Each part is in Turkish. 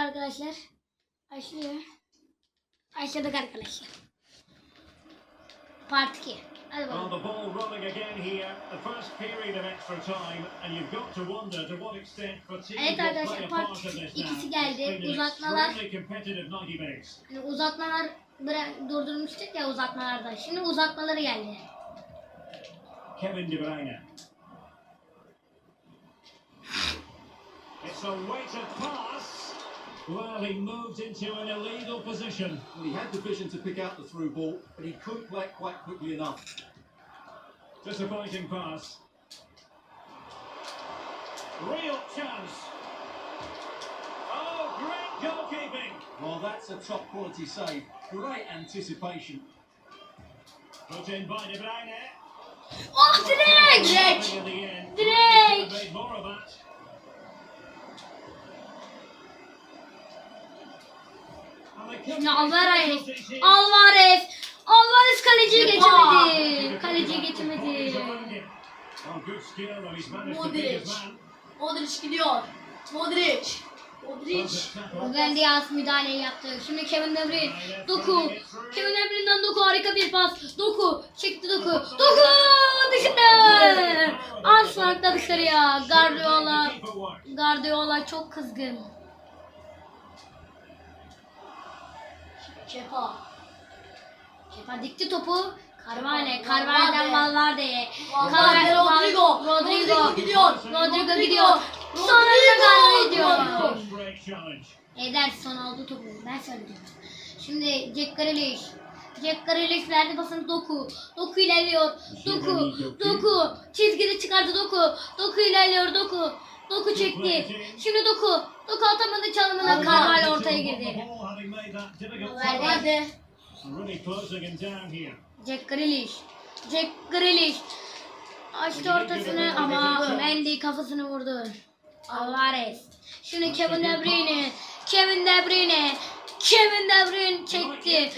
arkadaşlar. Başlıyor. Başladık arkadaşlar. Part 2. Hadi bakalım. the ball rolling again here. The first period of extra time, and you've got to wonder to what extent fatigue Evet arkadaşlar, part ikisi geldi. Uzatmalar. extremely competitive 90 minutes. Hani uzatmalar durdurmuştuk ya uzatmalarda. Şimdi uzatmaları geldi. Kevin De Bruyne. It's a weighted pass. Well, he moved into an illegal position. Well, he had the vision to pick out the through ball, but he couldn't play it quite quickly enough. Disappointing pass. Real chance. Oh, great goalkeeping. Well, that's a top quality save. Great anticipation. Put in by De Bruyne. Oh direkt! Nothing in the end. Şimdi Alvarez. Alvarez. Alvarez kaleciyi Yepa! geçemedi. Kaleciyi geçemedi. Modric. Modric gidiyor. Modric. Modric. Ruben Diaz müdahaleyi yaptı. Şimdi Kevin De Bruyne. Doku. Kevin De Bruyne'den Doku harika bir pas. Doku. Çekti Doku. Doku dışarı. Aslan dışarıya. Guardiola. Guardiola çok kızgın. Kepa. Kepa dikti topu. Carvalho. Carvalho'dan Valverde. Valverde, Rodrigo. Rodrigo. Rodrigo gidiyor. Rodrigo gidiyor. Sonra. Carvalho gidiyor. Ederson aldı topu. Ben söyledim. Şimdi Jack Grealish. Jack Grealish verdi pasını Doku. Doku ilerliyor. Doku. Doku. Çizgide çıkardı Doku. Doku ilerliyor Doku. Doku çekti. Şimdi Doku. Doku atamadı çalımına Carvalho ortaya girdi. Here. Jack Grealish. Jack Grealish. Açtı ortasını ama Mendy kafasını vurdu. Alvarez. Şimdi Kevin De Bruyne. Kevin De Bruyne. Kevin De Bruyne çekti.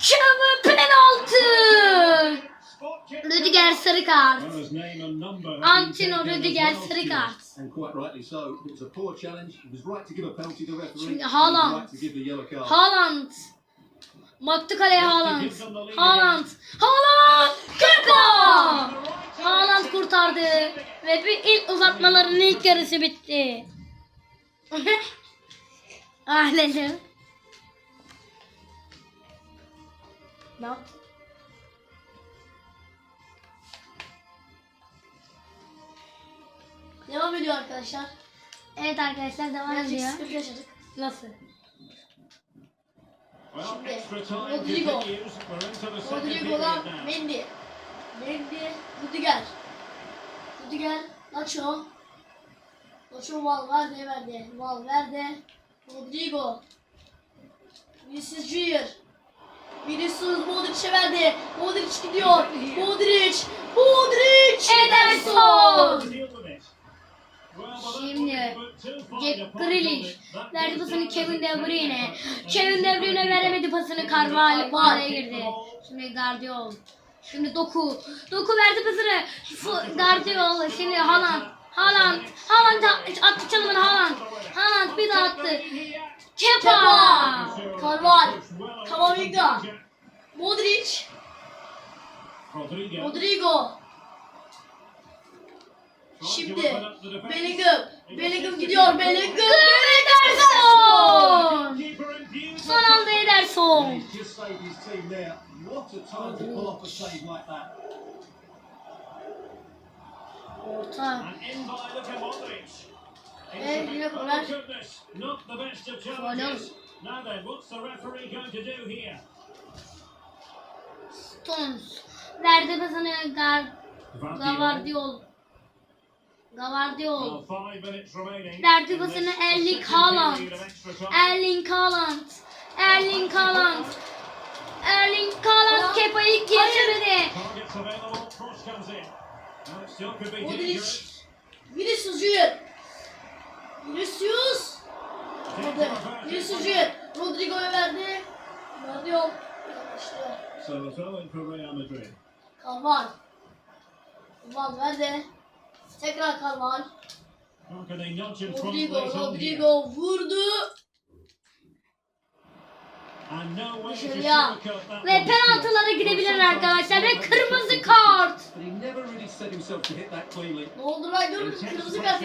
Kevin penaltı. Rüdiger sarı kart. Antino Rüdiger sarı kart. And quite rightly so. It was a poor challenge. He was right to give a penalty to the referee. Şimdi Haaland. Haaland. Baktı kaleye Haaland. Haaland. Haaland. Kepa. Haaland kurtardı. Ve bir ilk uzatmaların ilk yarısı bitti. Ailedim. Ne yaptın? Devam ediyor arkadaşlar. Evet arkadaşlar devam Birazcık ediyor. sıkıntı yaşadık. Nasıl? Şimdi Rodrigo. Rodrigo'dan. Mendy. Mendy. Rüdiger. Rüdiger. Nacho. Nacho Valverde verdi. Valverde. Rodrigo. Vinicius Junior. Vinicius Modric'e verdi. Modric gidiyor. Modric. Modric. Ederson. Jack Grealish verdi pasını Kevin De Bruyne. Kevin De Bruyne veremedi pasını Carvalho araya girdi. Şimdi Guardiol. Şimdi Doku. Doku verdi pasını. Guardiol. Şimdi Haaland. Haaland. Haaland attı- çalımını Haaland. Haaland bir daha attı. Kepa. Carvalho. Camavinga. Modric. Rodrigo. Şimdi Bellingham. Bellingham gidiyor. Bellingham. Ederson. Son anda Ederson. Orta. The best of challenges. Now then, what's the referee going to do here? Stones. Verdi pasını Gar Gavardiol. Gavardiol. Well, five minutes remaining. Verdi in pasını this Erling Haaland. Erling Haaland. Erling Haaland. Erling Haaland Kepa'yı geçemedi. Be Modric. Vinicius Junior. Vinicius. Hadi. Vinicius Junior. Rodrigo'ya verdi. Guardiol. İn for Real Madrid. Carval. Valverde. Tekrar nudge in front Rodrigo. Rodrigo vurdu. Dışarıya. Ve penaltılara gidebilir arkadaşlar ve kırmızı kart. Ne oldu görmedim. Kırmızı kart.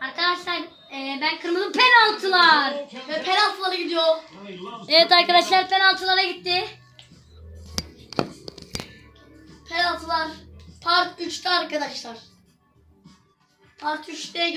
Arkadaşlar e, ben kırmızı penaltılar. Ve penaltılara gidiyor. Evet arkadaşlar penaltılara gitti. Penaltılar. Part 3'te arkadaşlar. Part 3'te görüşürüz.